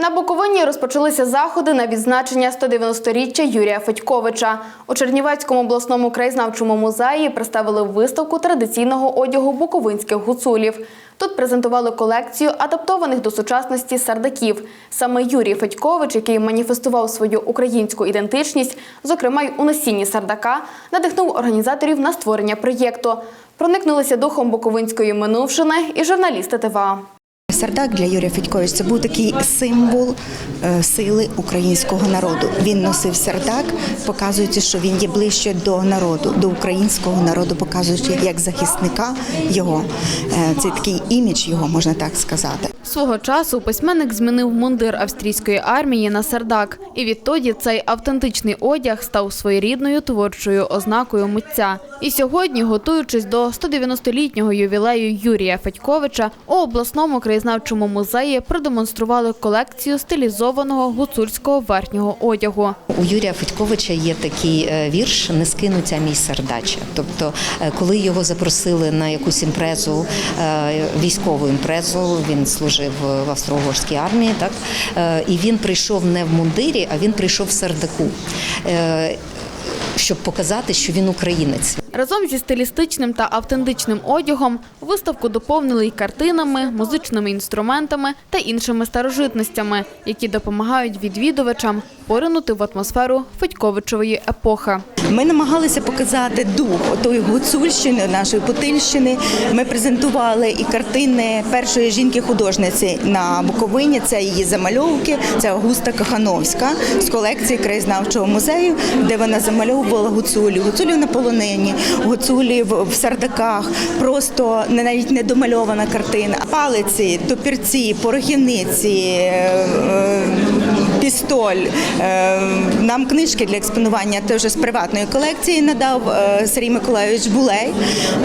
На Буковині розпочалися заходи на відзначення 190-річчя Юрія Федьковича. У Чернівецькому обласному краєзнавчому музеї представили виставку традиційного одягу буковинських гуцулів. Тут презентували колекцію адаптованих до сучасності сардаків. Саме Юрій Федькович, який маніфестував свою українську ідентичність, зокрема й у носінні сардака, надихнув організаторів на створення проєкту. Проникнулися духом буковинської минувшини і журналісти ТВА. Сардак для Юрія Федьковича це був такий символ е, сили українського народу. Він носив сардак, показуючи, що він є ближче до народу, до українського народу, показуючи як захисника його. Е, Це такий імідж його, можна так сказати. Свого часу письменник змінив мундир австрійської армії на сардак, і відтоді цей автентичний одяг став своєрідною творчою ознакою митця. І сьогодні, готуючись до 190-літнього ювілею Юрія Федьковича, у обласному краєзнавчому музеї продемонстрували колекцію стилізованого гуцульського верхнього одягу. У Юрія Федьковича є такий е, вірш Не скинуться мій сердаче. Тобто, е, коли його запросили на якусь імпрезу, е, військову імпрезу, він служив в австро-угорській армії, так і він прийшов не в мундирі, а він прийшов в сердаку. Щоб показати, що він українець. Разом зі стилістичним та автентичним одягом виставку доповнили й картинами, музичними інструментами та іншими старожитностями, які допомагають відвідувачам поринути в атмосферу Федьковичової епохи. Ми намагалися показати дух отої гуцульщини, нашої Путильщини. Ми презентували і картини першої жінки-художниці на Буковині. Це її замальовки. Це Августа Кахановська з колекції краєзнавчого музею, де вона замальовувала гуцулів, гуцулів на полонині, гуцулів в сардаках. Просто навіть не домальована картина. Палиці, топірці, порохівниці. Пістоль Е, нам книжки для експонування теж з приватної колекції надав е, Сергій Миколайович Булей.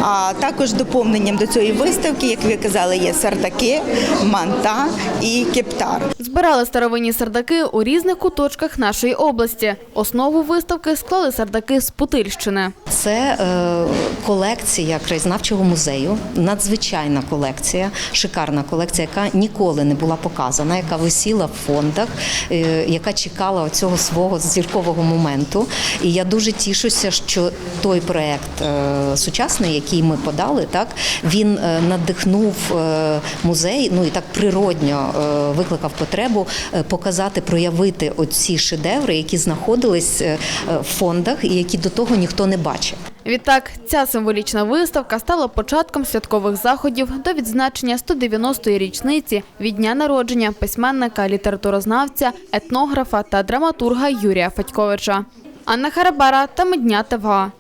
А також доповненням до цієї виставки, як ви казали, є сардаки, манта і кептар. Збирали старовинні сардаки у різних куточках нашої області. Основу виставки склали сардаки з Путильщини. Це е, колекція краєзнавчого музею, надзвичайна колекція, шикарна колекція, яка ніколи не була показана, яка висіла в фондах, е, яка чекала цього свого зіркового моменту. І я дуже тішуся, що той проект е, сучасний, який ми подали, так він е, надихнув е, музей. Ну і так природньо викликав потребу показати, проявити оці шедеври, які знаходились в фондах і які до того ніхто не бачив. Відтак, ця символічна виставка стала початком святкових заходів до відзначення 190-ї річниці від дня народження письменника, літературознавця, етнографа та драматурга Юрія Федьковича. Анна Харабара та Медня ТВА.